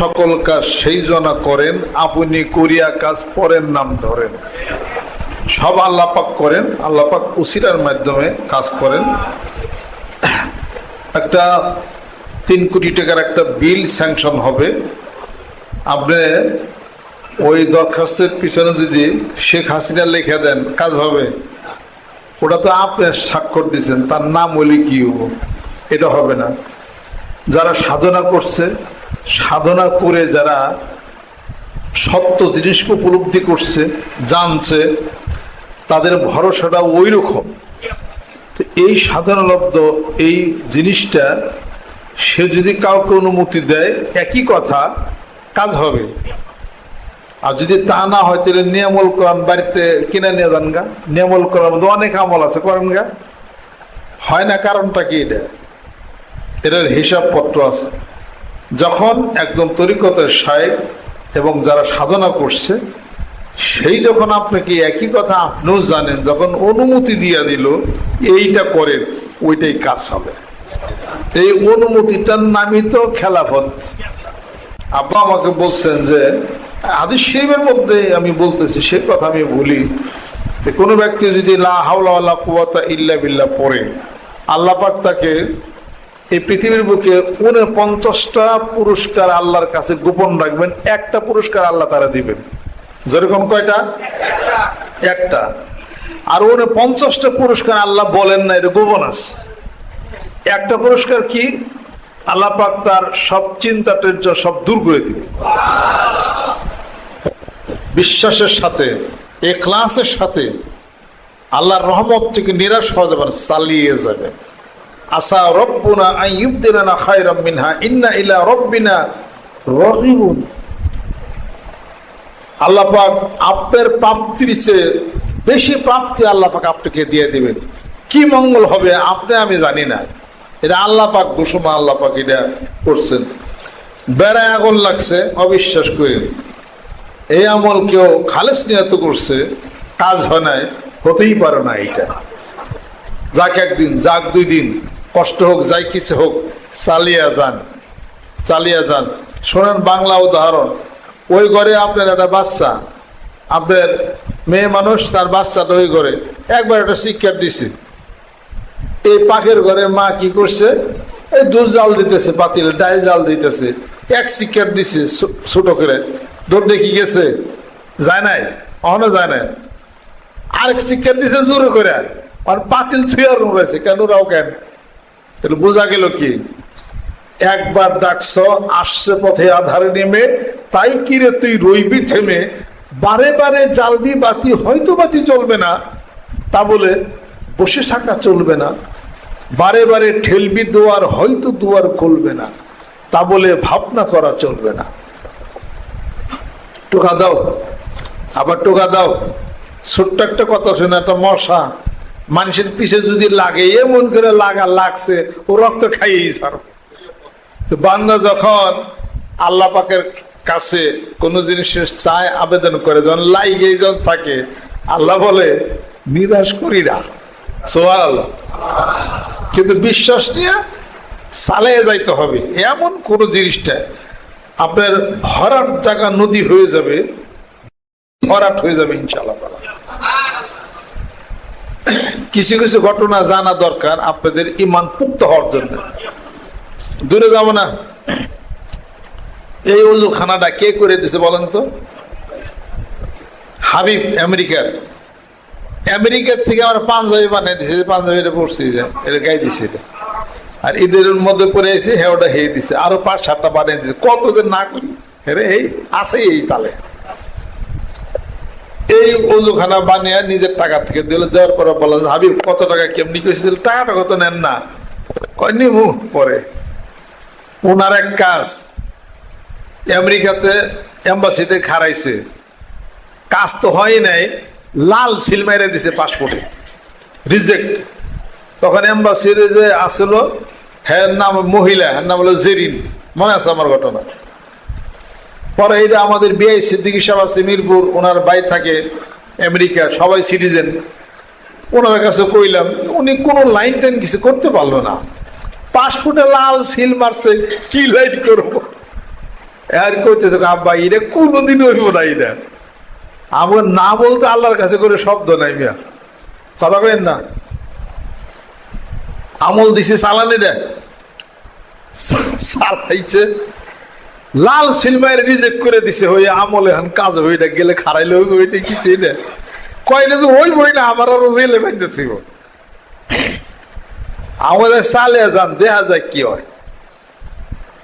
সকল কাজ সেই জনা করেন, আপনি করিয়া কাজ পরের নাম ধরেন। সব আল্লাপাক করেন আল্লাপাক উসিরার মাধ্যমে কাজ করেন। একটা তিন কোটি টাকার একটা বিল স্যাংশন হবে। আপনি ওই দরখাস্তের পিছনে যদি শেখ হাসিনা লিখে দেন, কাজ হবে। ওটা তো আপনি স্বাক্ষর দিয়েছেন, তার নাম হলে কি হব? এটা হবে না। যারা সাধনা করছে সাধনা করে যারা সত্য জিনিসকে উপলব্ধি করছে, জানছে, তাদের ভরসাটা ওই রকম তো এই সাধারণলব্ধ এই জিনিসটা সে যদি কাউকে অনুমতি দেয়, একই কথা, কাজ হবে। আর যদি তা না হয়, তাহলে নিয়মল করান বাড়িতে কিনে নিয়ে যান গা। নিয়মল করার মধ্যে অনেক আমল আছে, করেন গা। হয় না, কারণটা কি এটা? এটার হিসাবপত্র আছে। যখন একদম তরিকতের সাহেব এবং যারা সাধনা করছে, সেই যখন আপনাকে একই কথা আপনিও জানেন, যখন অনুমতি দিয়া দিল, এইটা করেন ওইটাই কাজ হবে। এই অনুমতিটার নামই তো খেলাফত। আব্বা আমাকে বলছেন যে, হাদিস শরীফের মধ্যে আমি বলতেছি সেই কথা আমি বলি যে কোনো ব্যক্তি যদি লা হাওলা কুওয়াতা ইল্লা বিল্লা পড়ে, আল্লাহ পাক তাকে এই পৃথিবীর বুকে উনে পঞ্চাশটা পুরস্কার আল্লাহর কাছে গোপন রাখবেন, একটা পুরস্কার আল্লাহ তারা দিবেন। যেরকম কয়টা? একটা। আর উনি পঞ্চাশটা পুরস্কার আল্লাহ বলেন না, এটা গোপন আছে। একটা পুরস্কার কি? আল্লাহ পাক তার সব চিন্তা টেনশন সব দূর করে দিবে বিশ্বাসের সাথে এ ক্লাসের সাথে আল্লাহর রহমত থেকে নিরাশ হওয়া যাবে চালিয়ে যাবে। আসা রব্বুনা আইয়ুবদিনা খায়রাম মিনহা, ইন্না ইলা রব্বিনা রাগিবুন। আল্লাহ পাক প্রাপ্তির চেয়ে বেশি প্রাপ্তি আল্লাহ পাক আপনাকে দিয়ে দিবেন। কি মঙ্গল হবে আপনি আমি জানি না। এটা আল্লাহ পাক ঘোষণা আল্লাহ এটা করছেন। বেড়ায় আগুন লাগছে, অবিশ্বাস করে। এই আমল কেউ খালেস নিহত করছে, কাজ হয় নাই, হতেই পারে না এটা। যাক একদিন, যাক দুই দিন। কষ্ট হোক, যাই কিছু হোক, চালিয়ে যান চালিয়ে যান। শোনেন বাংলা উদাহরণ। ওই ঘরে আপনার একটা বাচ্চা, আপনার মেয়ে মানুষ, তার বাচ্চাটা ওই ঘরে। একবার একটা শিক্ষা দিছে। এই পাখের ঘরে মা কি করছে? এই দুধ জাল দিতেছে, পাতিল ডাইল জাল দিতেছে। এক শিক্ষার দিছে ছোট করে। দৌড় দেখি গেছে? যায় নাই, অহনো যায় নাই। আরেক শিক্ষা দিছে জোরে করে। আর পাতিল থুয়ার রয়েছে, কেন রাও কেন? তাহলে বোঝা গেল কি? একবার ডাকছ, আসছে পথে আধারে নেমে, তাই কিরে তুই রইবি থেমে? বারে বারে জ্বালবি, বাতি হয়তো বাতি চলবে না। তা বলে বসে থাকা চলবে না। বারে বারে ঠেলবি, দুয়ার হয়তো দুয়ার খুলবে না। তা বলে ভাবনা করা চলবে না। টোকা দাও, আবার টোকা দাও। ছোট্ট একটা কথা শোনা, একটা মশা। মানুষের পিছে যদি লাগে, এমন করে লাগা লাগছে, ও রক্ত খাইয়েই তো বান্দা যখন আল্লাহ পাকের কাছে কোন জিনিসের চায় আবেদন করে, যখন লাইগে যখন থাকে, আল্লাহ বলে, নিরাশ করি না। সোয়াল কিন্তু বিশ্বাস নিয়ে চালিয়ে যাইতে হবে। এমন কোন জিনিসটা, আপনার ভরাট জায়গা নদী হয়ে যাবে ভরাট হয়ে যাবে ইনশাআল্লাহ তাআলা। কিছু কিছু ঘটনা জানা দরকার আপনাদের ইমান পুক্ত হওয়ার জন্য। দূরে যাব না। এই অজু খানাটা কে করে দিছে বলেন তো? হাবিব, আমেরিকার। আমেরিকার থেকে আমার পাঞ্জাবি বানিয়ে দিছে পাঞ্জাবিটা পড়ছি এটা গাই দিছে এটা। আর ঈদের মধ্যে পরে এসে হ্যাঁ ওটা হেয়ে দিছে। আরও পাঁচ সাতটা বানিয়ে দিছে। কত যে না করি রে এই, আছে এই তালে। এই অজুখানা বানিয়ে নিজের টাকা থেকে দিল দেওয়ার পরে বললেন হাবিব, কত টাকা কেমনি করেছিল টাকাটা কত নেন না? কয়, নিমু পরে। ওনার এক কাজ, আমেরিকাতে এম্বাসিতে খারাইছে কাজ তো হয় নাই, লাল সিল মেরে দিছে পাসপোর্টে। রিজেক্ট। তখন এম্বাসির যে আসলো হ্যাঁ নাম মহিলা হ্যাঁ নাম হলো জেরিন। মনে আছে আমার ঘটনা? পরে এটা আমাদের বিআই সিদ্দিকী সাহেব আছে মিরপুর, ওনার বাই থাকে আমেরিকা, সবাই সিটিজেন ওনার কাছে কইলাম, উনি কোনো লাইন টাইন কিছু করতে পারল না। পাসপোর্টে লাল সিল মারছে, কি লাইট করব? আর কইতেছে, আব্বা, এটা কোনোদিন হইব না এটা। আমার না বলতে আল্লাহর কাছে করে শব্দ নাই মিয়া। কথা কেন না। আমল দিছে, চালানি দেয়। চালাইছে। লাল সিলমায় রিজেক্ট করে দিছে হই আমল এখন কাজ হইটা গেলে খারাইলে হইব ওইটা কিছুই না। কয়টা তো ওই বই না, আমার আরও জেলে বাইতেছি আমাদের চালে যান, দেখা যায় কি হয়।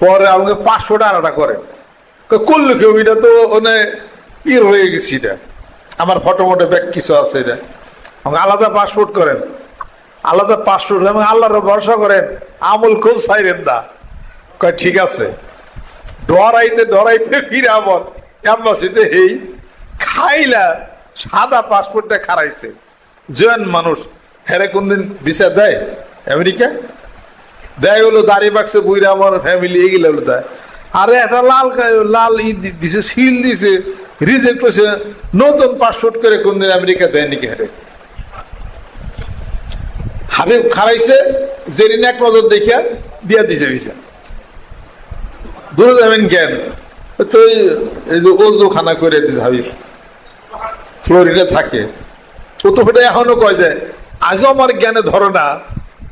পরে আমাকে পাঁচশো টাকাটা করে। করল কেউ? এটা তো মানে ইয়ে হয়ে গেছি এটা। আমার ফটো মোটো ব্যাগ কিছু আছে এটা। আমাকে আলাদা পাসপোর্ট করেন। আলাদা পাসপোর্ট এবং আল্লাহর ভরসা করেন, আমল খুব সাইরেন না কয়, ঠিক আছে। ডরাইতে ডরাইতে ফিরে অ্যাম্বাসিতে হেই খাইলা সাদা পাসপোর্টটা খারাইছে জোয়ান মানুষ, হেরে কোনদিন ভিসা দেয়? আমেরিকা? দেয় হলো দাড়ি বাক্সে বুইরা আমার ফ্যামিলি এগুলো হলো দেয়। আরে একটা লাল লাল ই দিছে সিল দিছে রিজেক্ট হয়েছে, নতুন পাসপোর্ট করে কোনদিন আমেরিকা দেয় নাকি হেরে? হাবিব খারাইছে জেরিন এক নজর দেখিয়া দিয়া দিছে ভিসা দূরে যাবেন কেন? ওজু খানা করে দিছে হাবিব। ফ্লোরিডা থাকে। ও তো ফেটে এখনও কয় যে, আজও আমার জ্ঞানে ধরো না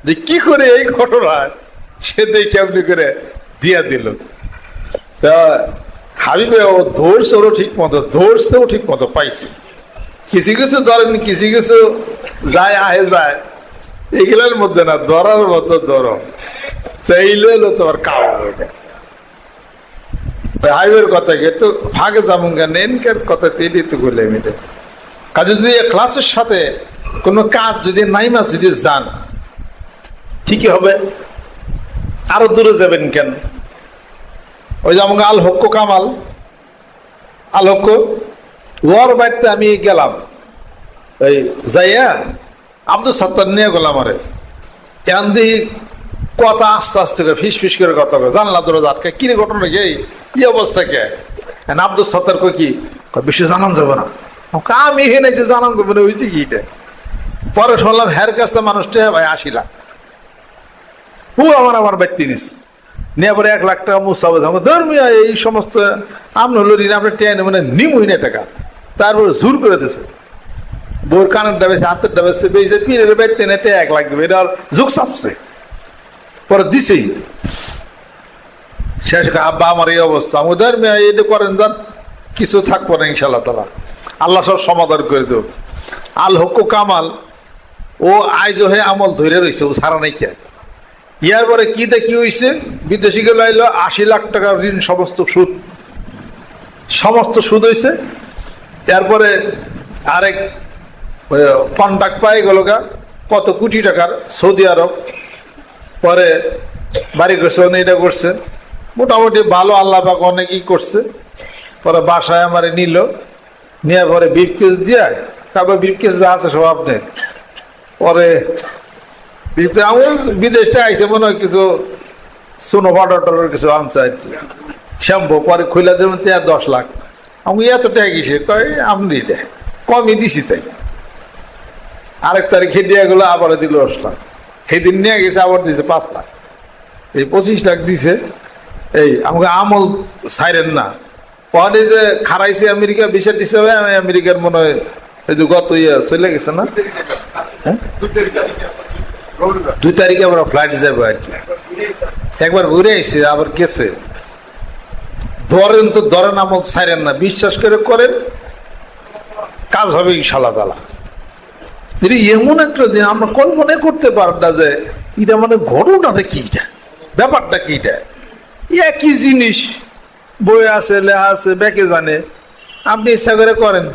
যে কি করে এই ঘটনা সে দেখে আপনি করে দিয়া দিল। তা হাবিবে ও ধরছে ওরও ঠিক মতো ধরছে ও ঠিক মতো পাইছে। কিছু কিছু ধরেন, কিছু কিছু যায়, আহে যায়। এগুলোর মধ্যে না, ধরার মতো ধর। চাইলে তোমার কাও ওইটা হাইওয়ের কথা কে তো ভাগে যাবঙ্গা নেনকার কথা তেলি তো বলে মিটে কাজে যদি ক্লাসের সাথে কোনো কাজ যদি নাইমা যদি যান, ঠিকই হবে। আরও দূরে যাবেন কেন? ওই যে আমাকে আল হক্ক কামাল, আল হক্ক, ওয়ার বাড়িতে আমি গেলাম। ওই যাইয়া আব্দুল সত্তার নিয়ে গেলাম আরে। এখান দিয়ে কথা আস্তে আস্তে করে ফিস ফিস করে কথা কয় জানলা দরজা আটকে কিরে ঘটনা কে? কি অবস্থা কে? আব্দুল সত্তার কই কি? কয়, বেশি জানান যাবে না। আমি আমি এখানে যে জানান যাবে না হয়েছে কি এটা? পরে শুনলাম হের কাছটা মানুষটা ভাই আসিলা হু আমার আমার ব্যক্তি নিস নিয়ে পরে এক লাখ টাকা মুসাবে ধর্মীয় এই সমস্ত আপনি হলো ঋণ আপনি টেনে মানে নিমুই না টাকা। তারপর জোর করে দিছে। বোর কানের ডাবেছে হাতের ডাবেছে বেজে পীরের ব্যক্তি নেতে এক লাখ দেবে এটা আর যুগ চাপছে পরে দিছেই শেষ আব্বা, আমার এই অবস্থা, আমি ধর্মীয় এটা করেন যান কিছু থাকব না ইনশাল্লাহ তালা। আল্লাহ সব সমাধান করে দেব আল হকু কামাল ও আইজ হয়ে আমল ধরে রয়েছে ও সারা নাই খেয়ে। ইয়ার পরে কি দেখি হইছে, বিদেশি গেল আইলো, আশি লাখ টাকার ঋণ, সমস্ত সুদ। সমস্ত সুদ হইছে। তারপরে আরেক কন্ট্যাক্ট পাই গেল কত কোটি টাকার সৌদি আরব পরে বাড়ি করছে অনেক এটা করছে। মোটামুটি ভালো, আল্লাহ পাক অনেক ই করছে। পরে বাসায় আমারে নিল। নিয়ে পরে বিপকেস দিয়ে, তারপর বিপকেস যা আছে সব আপনার পরে আমার বিদেশ থেকে আইসে মনে হয় কিছু সোনো টাউডার কিছু আনছে আর কি। শ্যাম্পু, পরে খুলে দেবেন তে দশ লাখ। আমি এত টাকা গেছে কয় আপনি কমই দিছি তাই। আরেক তারিখে দিয়ে গেলো আবার দিল দশ লাখ। সেদিন নিয়ে গেছে আবার দিছে পাঁচ লাখ। এই পঁচিশ লাখ দিছে। এই আমাকে আমল সাইরেন না। পরে যে খারাইছে আমেরিকা বিষয় দিছে আমি আমেরিকার মনে হয় এই গত ইয়ে চলে গেছে না? হ্যাঁ? দুই তারিখে আমরা ফ্লাইট যাব আর কি। একবার ঘুরে আইসে আবার গেছে। ধরেন তো ধরেন আমল ছাইরেন না। বিশ্বাস করে করেন, কাজ হবে ইনশাল্লাহ তালা এটা এমন একটা যে আমরা কল্পনা করতে পারব না যে এটা মানে ঘটনাটা কি এটা, ব্যাপারটা কি এটা? একই জিনিস বই আছে, লেখা আছে, ব্যাকে জানে। আপনি ইচ্ছা করে করেন।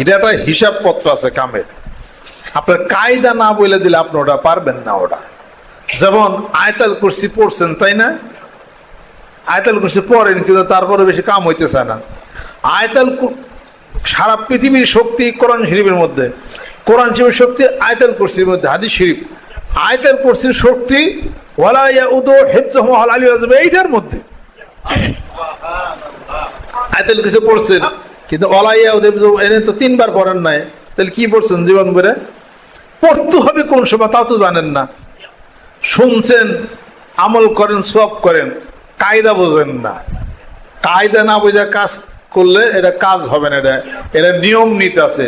এটা একটা হিসাবপত্র আছে কামের। আপনার কায়দা না বলে দিলে আপনি ওটা পারবেন না ওটা। যেমন আয়তাল কুরসি পড়ছেন, তাই না? আয়তাল কুরসি পড়েন, কিন্তু তারপরে বেশি কাম হইতেছে না। আয়তাল সারা পৃথিবীর শক্তি কোরআন শরীফের মধ্যে। কোরআন শরীফের শক্তি আয়তাল কুরসির মধ্যে, হাদিস শরীফ। আয়তাল কুরসির শক্তি ওয়ালা ইয়াউদু হিফযুহু আলী আযম, এইটার মধ্যে। আয়তাল কিছু পড়ছেন, কিন্তু ওয়ালা ইয়াউদু এনে তো তিনবার পড়েন নাই। তাহলে কি পড়ছেন জীবন ভরে? পড়তে হবে কোন সময় তাও তো জানেন না। শুনছেন, আমল করেন সব করেন, কায়দা বোঝেন না। কায়দা না বোঝা কাজ করলে এটা কাজ হবে না, এটা এটা নিয়ম নীতি আছে।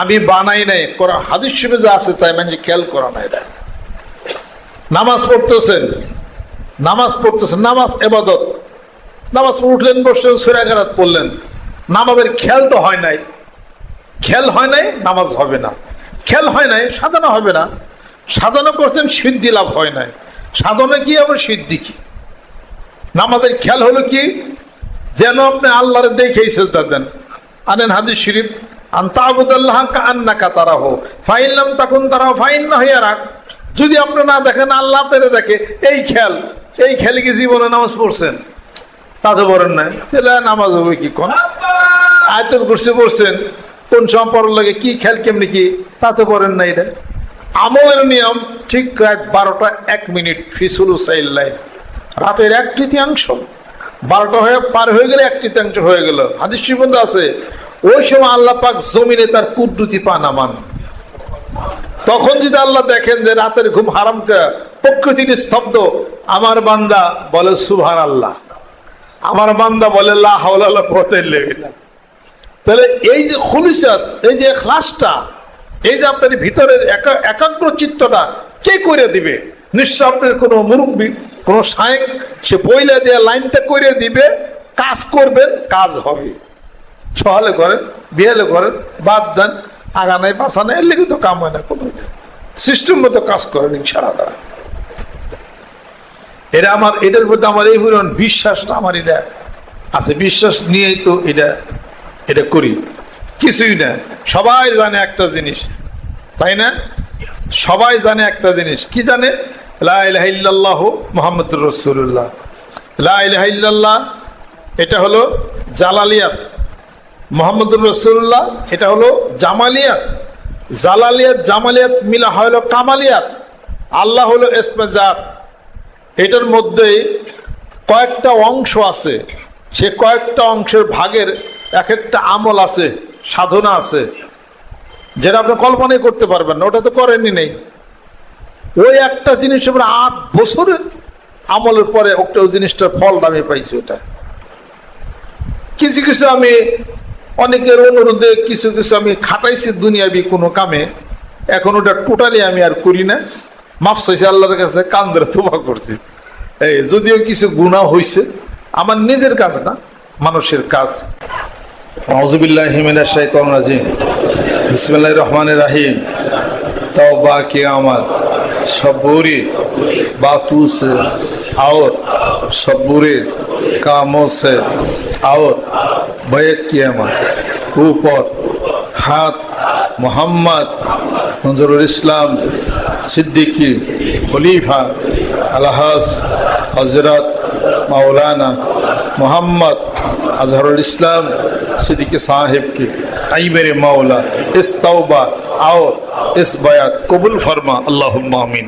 আমি বানাই নাই, কোরআন হাদিস শিবে যা আছে তাই মানে খেয়াল করা না এটা। নামাজ পড়তেছেন নামাজ পড়তেছেন, নামাজ এবাদত। নামাজ উঠলেন, বসলেন সুরাগারাত পড়লেন। নামাজের খেয়াল তো হয় নাই। খেয়াল হয় নাই, নামাজ হবে না। খেয়াল হয় নাই, সাধনা হবে না। সাধনা করছেন, সিদ্ধি লাভ হয় নাই। সাধনা কি, আবার সিদ্ধি কি? নামাজের খেয়াল হলো কি? যেন আপনি আল্লাহরে দেখেই সেজদা দেন। আনেন হাদিস শরীফ যদি আপনি না দেখেন, আল্লাহ আপনারে দেখে, এই খেয়াল এই খেলে কি জীবনে নামাজ পড়ছেন? তাতে বলেন নাই। নামাজ হবে কি কোন? আয়তন করছে পড়ছেন, কোন সময় পড়ার লাগে কি খেল কেমনি কি? তাতে বলেন না এটা আমলের নিয়ম ঠিক রাত বারোটা এক মিনিট ফিসুল সাইল্লাই রাতের এক তৃতীয়াংশ। বারোটা হয়ে পার হয়ে গেলে এক তৃতীয়াংশ হয়ে গেল। হাদিস বন্ধু আছে, ওই সময় আল্লাহ পাক জমিনে তার কুদ্রুতি পা নামান। তখন যদি আল্লাহ দেখেন যে রাতের ঘুম হারামটা প্রকৃতি স্তব্ধ আমার বান্দা বলে সুভান আল্লাহ আমার বান্দা বলে তাহলে এই যে খুলিসাত, এই যে খ্লাসটা এই যে আপনার ভিতরের একা- একাগ্র চিত্তটা কে করে দিবে? নিশ্চয় আপনার কোনো মুরব্বী, কোনো সাহেব সে বইলে দিয়ে লাইনটা করে দিবে, কাজ করবেন কাজ হবে। সহলে করেন বিহালে করেন বাদ দেন, আগা নাই পাশা নাই, এর তো কাম হয় না কোনো। সিস্টেম মতো কাজ করেন ইনশাআল্লাহ তারা। এটা আমার এটার প্রতি আমার এই পরিমাণ বিশ্বাসটা আমার এটা আছে। বিশ্বাস নিয়েই তো এটা এটা করি। কিছুই না। সবাই জানে একটা জিনিস তাই না? সবাই জানে একটা জিনিস। কি জানে? লাহ মোহাম্মদ রসুল্লাহ লাহ এটা হলো জালালিয়াত। মোহাম্মদুর রসুল্লাহ এটা হলো জামালিয়াত। জালালিয়াত, জামালিয়াত মিলা হলো কামালিয়াত। আল্লাহ হলো এসমেজাত এটার মধ্যেই কয়েকটা অংশ আছে। সে কয়েকটা অংশের ভাগের এক একটা আমল আছে, সাধনা আছে। যেটা আপনি কল্পনাই করতে পারবেন না, ওটা তো করেনই নেই। ওই একটা জিনিস আমরা আট বছরের আমলের পরে একটা ওই জিনিসটার ফলটা আমি পাইছি ওটা। কিছু কিছু আমি অনেকের অনুরোধে কিছু কিছু আমি খাটাইছি দুনিয়াবি কোনো কামে, এখন ওটা টোটালি আমি আর করি না। মাফ চাইছি আল্লাহর কাছে, কান্দের তোবা করছি। এই, যদিও কিছু গুণা হয়েছে আমার নিজের কাজ না, মানুষের কাজ। আউজুবিল্লাহ হিমিনা রাজিম। বিসমুল্লাহ রহমান রাহিম। তাও বা কে আমার সবুরি বাতুস আওর সবুরির কামসে আওর বয়েক কি আমার উপর, হাত, মোহাম্মদ নজরুল ইসলাম সিদ্দিকি, খলিফা আলহাস হজরত মাওলানা মোহাম্মদ আজহারুল ইসলাম সিদ্দিকি সাহেবকে। তাইবের মাওলা ইস তাওবা আও ইস বায়া কবুল ফরমা আল্লাহ আমিন।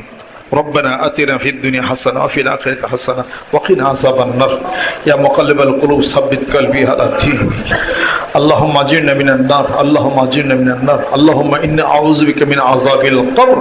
ربنا آتنا في الدنيا حسنة وفي الآخرة حسنة وقنا عذاب النار. يا مقلب القلوب ثبت قلبي على دينك. اللهم اجرنا من النار اللهم اجرنا من النار. اللهم إني أعوذ بك من عذاب القبر.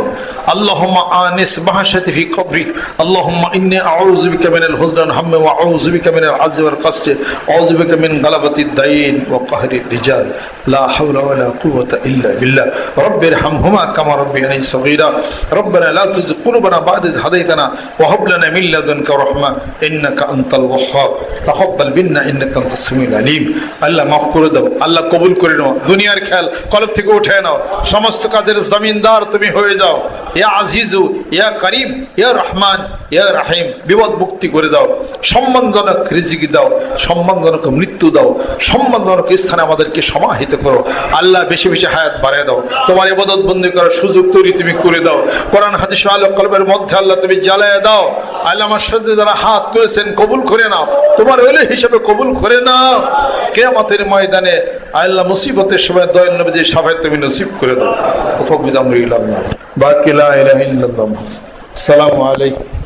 اللهم آنس بحشتي في قبري. اللهم إني أعوذ بك من الحزن والهم وأعوذ بك من العز والقصد. أعوذ بك من غلبة الدين وقهر الرجال. لا حول ولا قوة إلا بالله. رب ارحمهما كما ربياني صغيرا. ربنا لا تزغ قلوبنا بعد إذ هديتنا وهب لنا من لدنك رحمة إنك أنت الوهاب تقبل منا إنك أنت السميع العليم আল্লাহ মাফ করে দাও আল্লাহ কবুল করে নাও দুনিয়ার খেয়াল কলব থেকে উঠে নাও সমস্ত কাজের জমিনদার তুমি হয়ে যাও ইয়া আজিজু ইয়া করিম ইয়া রহমান ইয়া রাহিম বিপদ মুক্তি করে দাও সম্মানজনক রিজিক দাও সম্মানজনক মৃত্যু দাও সম্মানজনক স্থানে আমাদেরকে সমাহিত করো আল্লাহ বেশি বেশি হায়াত বাড়ায় দাও তোমার ইবাদত বন্দি করার সুযোগ তৈরি তুমি করে দাও কোরআন হাদিস আলো কলবের মধ্যে আল্লাহ তুমি জ্বালায় দাও। আল্লাহ আমার সাথে যারা হাত তুলেছেন, কবুল করে নাও। তোমার ওলে হিসাবে কবুল করে নাও। কে কেয়ামতের ময়দানে আল্লাহ মুসিবতের সময় দয়াল নবী যে সবাই তুমি নসিব করে দাও। উপবিদ না বাকিলা ইলাহ আলাইকুম।